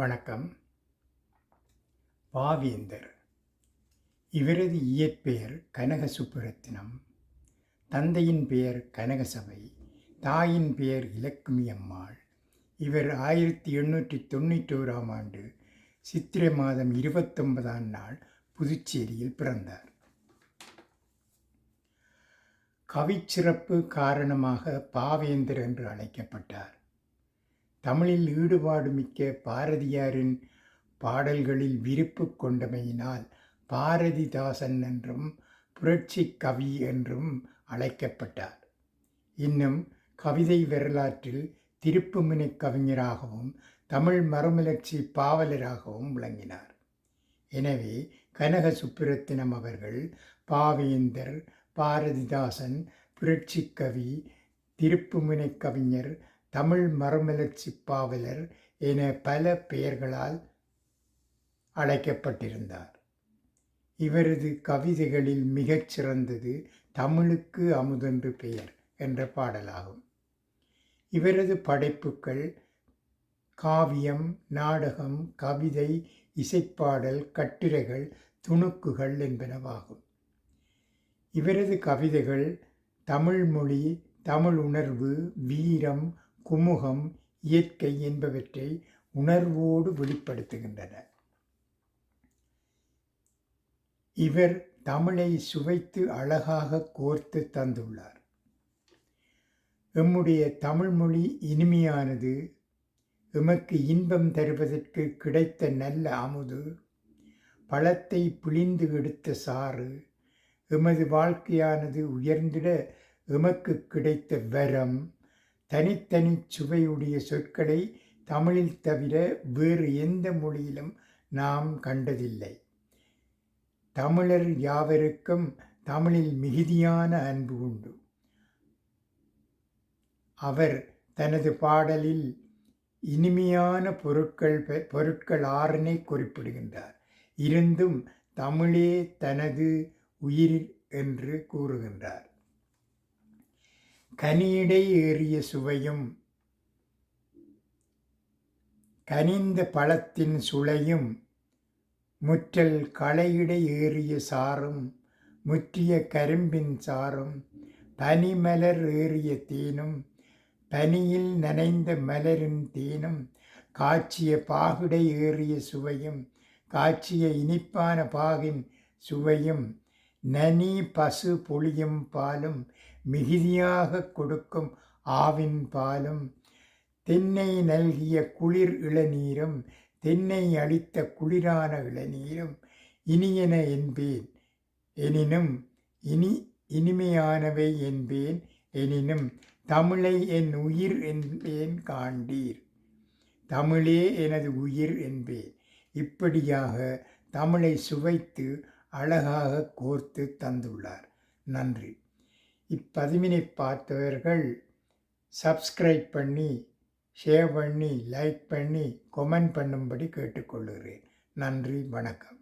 வணக்கம். பாவேந்தர். இவரது இயற்பெயர் கனக சுப்புரத்தினம் தந்தையின் பெயர் கனகசபை. தாயின் பெயர் இலக்குமி அம்மாள். இவர் ஆயிரத்தி எண்ணூற்றி தொண்ணூற்றோராம் ஆண்டு சித்திரை மாதம் இருபத்தொன்பதாம் நாள் புதுச்சேரியில் பிறந்தார். கவிச்சிறப்பு காரணமாக பாவேந்தர் என்று அழைக்கப்பட்டார். தமிழில் ஈடுபாடு மிக்க பாரதியாரின் பாடல்களில் விருப்பு கொண்டமையினால் பாரதிதாசன் என்றும் புரட்சி கவி என்றும் அழைக்கப்பட்டார். இன்னும் கவிதை வரலாற்றில் திருப்புமுனை கவிஞராகவும் தமிழ் மறுமலர்ச்சி பாவலராகவும் விளங்கினார். எனவே கனக சுப்புரத்தினம் அவர்கள் பாவேந்தர் பாரதிதாசன் புரட்சி கவி திருப்புமுனை கவிஞர் தமிழ் மறுமலர்ச்சி பாவலர் என பல பெயர்களால் அழைக்கப்பட்டிருந்தார். இவரது கவிதைகளில் மிகச்சிறந்தது தமிழுக்கு அமுதென்று பெயர் என்ற பாடலாகும். இவரது படைப்புகள் காவியம் நாடகம் கவிதை இசைப்பாடல் கட்டுரைகள் துணுக்குகள் என்பனவாகும். இவரது கவிதைகள் தமிழ் மொழி தமிழ் உணர்வு வீரம் குமுகம் இயற்கை என்பவற்றை உணர்வோடு வெளிப்படுத்துகின்றன. இவர் தமிழை சுவைத்து அழகாக கோர்த்து தந்துள்ளார். எம்முடைய தமிழ்மொழி இனிமையானது எமக்கு இன்பம் தருவதற்கு கிடைத்த நல்ல அமுது பழத்தை பிழிந்து எடுத்த சாறு எமது வாழ்க்கையானது உயர்ந்திட எமக்கு கிடைத்த வரம் தனித்தனி சுவையுடைய சொற்களை தமிழில் தவிர வேறு எந்த மொழியிலும் நாம் கண்டதில்லை. தமிழர் யாவருக்கும் தமிழில் மிகுதியான அன்பு உண்டு. அவர் தனது பாடலில் இனிமையான பொருட்கள் பொருட்கள் ஆறினை குறிப்பிடுகின்றார். இருந்தும் தமிழே தனது உயிர் என்று கூறுகின்றார். கனியிடை ஏறிய சுவையும் கனிந்த பழத்தின் சுளையும் முற்றல் களையிடை ஏறிய சாரும் முற்றிய கரும்பின் சாரும் பனிமலர் ஏறிய தேனும் பனியில் நனைந்த மலரின் தேனும் காய்ச்சிய பாகுடை ஏறிய சுவையும் காய்ச்சிய இனிப்பான பாகின் சுவையும் நனி பசு பொழியும் பாலும் மிகுதியாக கொடுக்கும் ஆவின் பாலும் தென்னை நல்கிய குளிர் இளநீரும் தென்னை அளித்த குளிரான இளநீரும் இனியன என்பேன் எனினும் இனி இனிமையானவை என்பேன் எனினும் தமிழை என் உயிர் என்பேன் காண்டீர். தமிழே எனது உயிர் என்பேன். இப்படியாக தமிழை சுவைத்து அழகாக கோர்த்து தந்துள்ளார். நன்றி. இப்பதிவினை பார்த்தவர்கள் சப்ஸ்கிரைப் பண்ணி ஷேர் பண்ணி லைக் பண்ணி கொமெண்ட் பண்ணும்படி கேட்டுக்கொள்கிறேன். நன்றி வணக்கம்.